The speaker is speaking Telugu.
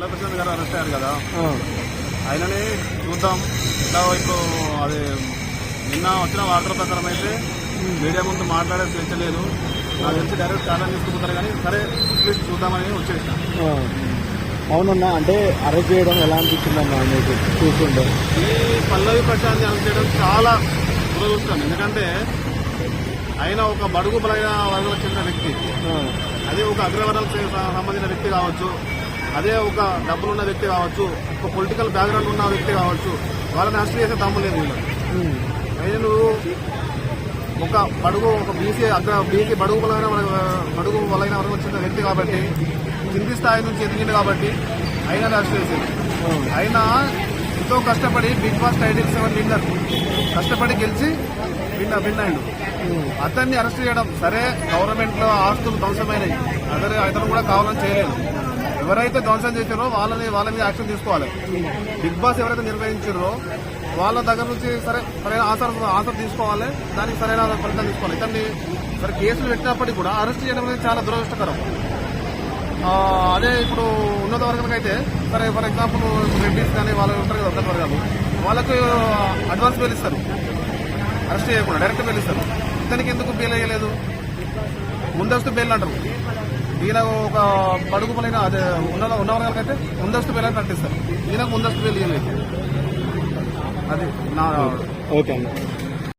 పల్లెకృష్ణ గారు అరెస్ట్ అయ్యారు కదా. ఆయనని చూద్దాం. ఇట్లా ఇప్పుడు అది నిన్న వచ్చిన వార్తల ప్రకారం అయితే మీడియా ముందు మాట్లాడే స్వేచ్ఛ లేదు. నాకు తెలిసి డైరెక్ట్ ఛాలెంజ్ తీసుకుంటారు కానీ సరే అట్లీస్ట్ చూద్దామని వచ్చేసాం. అవునన్నా అంటే అరెస్ట్ చేయడం ఎలా అనిపించిందన్నా మీకు చూస్తుండే ఈ పల్లవి ప్రశాంత్ అరెస్ట్ చేయడం చాలా దురదృష్టం. ఎందుకంటే ఆయన ఒక బడుగు బలైన వర్గాలకు చెందిన వ్యక్తి. అదే ఒక అగ్రవర్ణాలకు సంబంధించిన వ్యక్తి కావచ్చు. అదే ఒక డబ్బులున్న వ్యక్తి కావచ్చు ఒక పొలిటికల్ బ్యాక్గ్రౌండ్ ఉన్న వ్యక్తి కావచ్చు వాళ్ళని అరెస్ట్ చేసే దమ్ము లేదు వీళ్ళకి ఒక బడుగు ఒక బీసీ అగ్ర బీసీ బడుగు బలైన బడుగు బలైన వరకు వచ్చిన వ్యక్తి కాబట్టి కింది స్థాయి నుంచి ఎదిగింది కాబట్టి ఆయన అరెస్ట్ చేసింది. అయినా ఆయన ఎంతో కష్టపడి big boss title seven winner కష్టపడి గెలిచి విన్న విన్ అయ్యాడు అతన్ని అరెస్ట్ చేయడం సరే గవర్నమెంట్లో ఆస్తులు ధ్వంసమైనవి అదే అతను కూడా కావాలని చేయలేదు. ఎవరైతే ధ్వంసం చేశారో వాళ్ళని వాళ్ళ మీద యాక్షన్ తీసుకోవాలి. బిగ్ బాస్ ఎవరైతే నిర్వహించారో వాళ్ళ దగ్గర నుంచి సరే సరైన ఆసర్ ఆసర్ తీసుకోవాలి. దానికి సరైన ఫలితం తీసుకోవాలి. ఇతన్ని మరి కేసులు పెట్టినప్పటికీ కూడా అరెస్ట్ చేయడం అనేది చాలా దురదృష్టకరం. అదే ఇప్పుడు ఉన్నత వర్గాలకైతే అయితే సరే ఫర్ ఎగ్జాంపుల్ రెడ్డిస్ కానీ వాళ్ళు ఉంటారు కదా ఉన్నత వర్గాలు వాళ్ళకు అడ్వాన్స్ బెయిల్ ఇస్తారు. అరెస్ట్ చేయకుండా డైరెక్ట్ బెయిల్ ఇస్తారు. ఇతనికి ఎందుకు బెయిల్ అయ్యలేదు? ముందస్తు బెయిల్ అంటారు. ఈయన ఒక బడుగు పైన అదే ఉన్న ఉన్న వర్గాలకైతే ముందస్తు బెయిల్ అని ప్రకటిస్తారు ఈయనకు ముందస్తు వేలు ఇవ్వలేదు అది నా ఓకే అన్న.